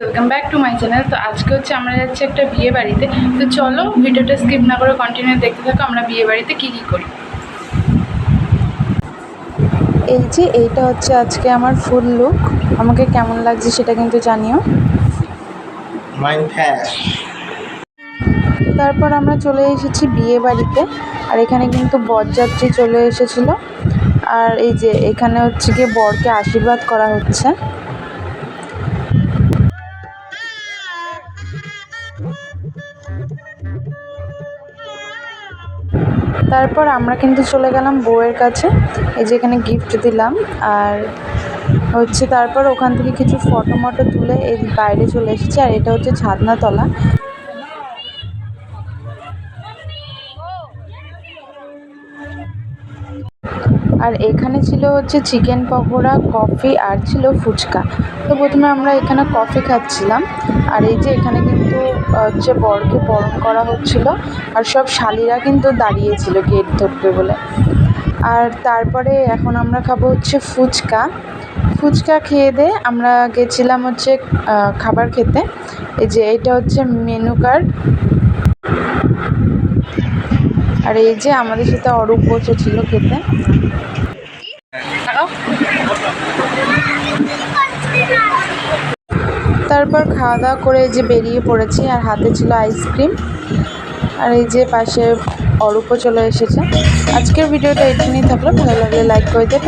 Welcome back to my channel তো আজকে হচ্ছে আমরা যাচ্ছি একটা বিয়ে বাড়িতে। তো চলো ভিডিওটা স্কিপ না করে কন্টিনিউ দেখতে থাকো আমরা বিয়ে বাড়িতে কী কী করি। এই যে এইটা হচ্ছে আজকে আমার ফুল লুক আমাকে কেমন লাগছে সেটা কিন্তু জানিও। তারপর আমরা চলে এসেছি বিয়ে বাড়িতে। আর এখানে কিন্তু বরযাত্রী চলে এসেছিল। আর এই যে এখানে হচ্ছে গিয়ে বরকে আশীর্বাদ করা হচ্ছে। তারপর আমরা কিন্তু চলে গেলাম বউয়ের কাছে। এই যে এখানে গিফট দিলাম। আর হচ্ছে তারপর ওখান থেকে কিছু ফটো মটো তুলে এই বাইরে চলে এসেছি। আর এটা হচ্ছে ছাদনাতলা। আর এখানে ছিল হচ্ছে চিকেন পকোড়া, কফি আর ছিল ফুচকা। তো প্রথমে আমরা এখানে কফি খাচ্ছিলাম। আর এই যে এখানে কিন্তু হচ্ছে বরকে বরণ করা হচ্ছিল। আর সব শালিরা কিন্তু দাঁড়িয়েছিল গেট ধরবে বলে। আর তারপরে এখন আমরা খাব হচ্ছে ফুচকা। ফুচকা খেয়ে দিয়ে আমরা গেছিলাম হচ্ছে খাবার খেতে। এই যে এটা হচ্ছে মেনু কার্ড আর এই যে আমাদের সাথে অরূপ বসেছিল খেতে। তারপর খাওয়া দাওয়া করে যে বেরিয়ে পড়েছি, আর হাতে ছিল আইসক্রিম। আর এই যে পাশে অরূপও চলে এসেছে। আজকের ভিডিওটা এখানেই থাকল, ভালো লাগলে লাইক করে দিয়ে